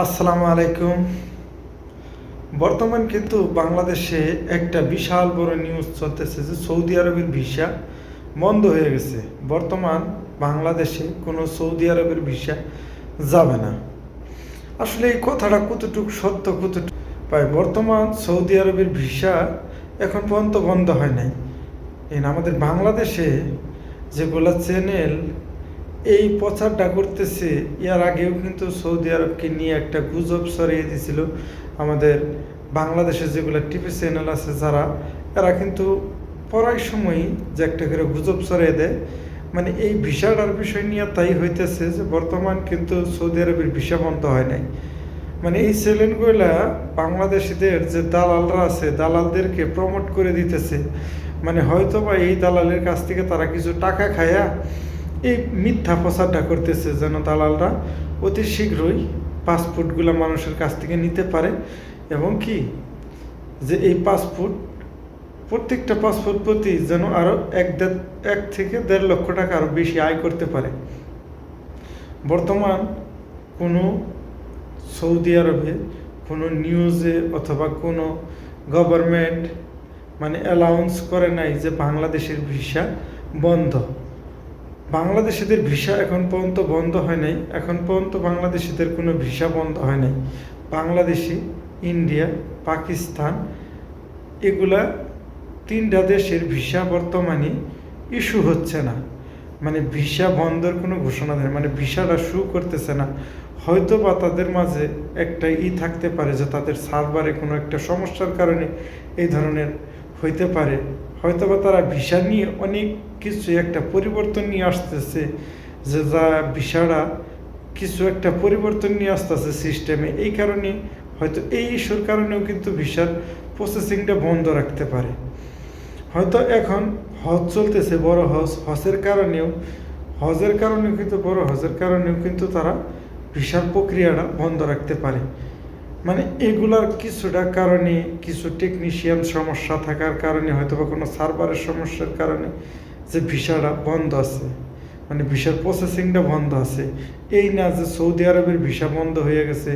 আসসালামু আলাইকুম। বর্তমান কিন্তু বাংলাদেশে একটা বিশাল বড় নিউজ চলতেছে যে সৌদি আরবের ভিসা বন্ধ হয়ে গেছে। বর্তমান বাংলাদেশে কোনো সৌদি আরবের ভিসা যাবে না। আসলে এই কথাটা কতটুকু সত্য, কতটুকু? পাই বর্তমান সৌদি আরবের ভিসা এখন পর্যন্ত বন্ধ হয় নাই। এন আমাদের বাংলাদেশে যেগুলো চ্যানেল এই প্রচারটা করতেছে, এর আগেও কিন্তু সৌদি আরবকে নিয়ে একটা গুজব সরিয়ে দিয়েছিল। আমাদের বাংলাদেশে যেগুলো টিভি চ্যানেল আছে যারা, এরা কিন্তু পড়ার সময়ই যে একটা করে গুজব সরিয়ে দেয়। মানে এই ভিসাটার বিষয় নিয়ে তাই হইতেছে যে বর্তমান কিন্তু সৌদি আরবের ভিসা বন্ধ হয় নাই। মানে এই চ্যানেলগুলা বাংলাদেশিদের যে দালালরা আছে, দালালদেরকে প্রমোট করে দিতেছে। মানে হয়তো বা এই দালালের কাছ থেকে তারা কিছু টাকা খায়া এই মিথ্যা প্রচারটা করতেছে যেন দালালরা, অতি শীঘ্রই পাসপোর্টগুলো মানুষের কাছ থেকে নিতে পারে। এবং কি? যে এই পাসপোর্ট, প্রত্যেকটা পাসপোর্ট প্রতি যেন আরও এক দেড়, এক থেকে দেড় লক্ষ টাকা আরও বেশি আয় করতে পারে। বর্তমান কোনো সৌদি আরবে কোনো নিউজে অথবা কোনো গভর্নমেন্ট মানে অ্যালাউন্স করে নাই যে বাংলাদেশের ভিসা বন্ধ। বাংলাদেশিদের ভিসা এখন পর্যন্ত বন্ধ হয় নাই। এখন পর্যন্ত বাংলাদেশিদের কোনো ভিসা বন্ধ হয় নাই। বাংলাদেশি, ইন্ডিয়া, পাকিস্তান এগুলা তিনটা দেশের ভিসা বর্তমানে ইস্যু হচ্ছে না। মানে ভিসা বন্ধের কোনো ঘোষণা দেয় মানে ভিসাটা শু করতেছে না। হয়তো বা তাদের মাঝে একটা ই থাকতে পারে যে তাদের সার্ভারে কোনো একটা সমস্যার কারণে এই ধরনের হইতে পারে। হয়তো বা তারা ভিসা নিয়ে অনেক কিছু একটা পরিবর্তন নিয়ে আসতেছে, যে যা ভিসাটা কিছু একটা পরিবর্তন নিয়ে আসতেছে সিস্টেমে এই কারণে হয়তো এই ইস্যুর কারণেও কিন্তু ভিসার প্রসেসিংটা বন্ধ রাখতে পারে। হয়তো এখন হজ চলতেছে, বড় হজ। হজের কারণেও হজের কারণেও কিন্তু, বড় হজের কারণেও কিন্তু তারা ভিসার প্রক্রিয়াটা বন্ধ রাখতে পারে। মানে এগুলার কিছুটা কারণে কিছু টেকনিশিয়ান সমস্যা থাকার কারণে হয়তো বা কোনো সার্ভারের সমস্যার কারণে যে ভিসাটা বন্ধ আছে মানে ভিসার প্রসেসিংটা বন্ধ আছে, এই না যে সৌদি আরবের ভিসা বন্ধ হয়ে গেছে,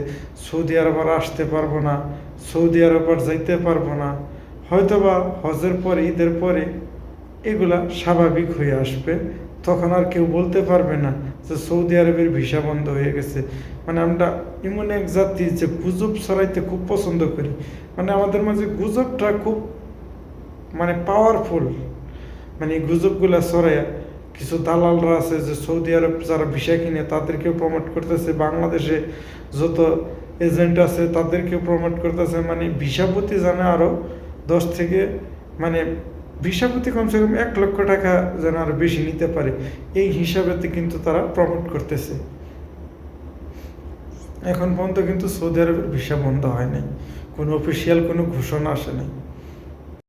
সৌদি আরব আর আসতে পারব না, সৌদি আরব আর যাইতে পারব না, হয়তোবা হজের পরে, ঈদের পরে এগুলা স্বাভাবিক হয়ে আসবে, তখন আর কেউ বলতে পারবে না সৌদি আরবের ভিসা বন্ধ হয়ে গেছে। মানে আমরা এমন এক জাতি যে গুজব ছড়াইতে খুব পছন্দ করি। মানে আমাদের মাঝে গুজবটা খুব মানে পাওয়ারফুল মানে গুজবগুলা ছড়াইয়া কিছু দালালরা আছে যে সৌদি আরব যারা ভিসা কিনে তাদেরকেও প্রমোট করতেছে। বাংলাদেশে যত এজেন্ট আছে তাদেরকেও প্রমোট করতেছে। মানে ভিসা প্রতি জানে আরও দশ থেকে মানে ভিসা প্রতি কমসে কম এক লক্ষ টাকা যেন আরও বেশি নিতে পারে, এই হিসাবেতে কিন্তু তারা প্রমোট করতেছে। এখন পর্যন্ত কিন্তু সৌদি আরবের ভিসা বন্ধ হয় নাই, কোনো অফিসিয়াল কোনো ঘোষণা আসে নাই।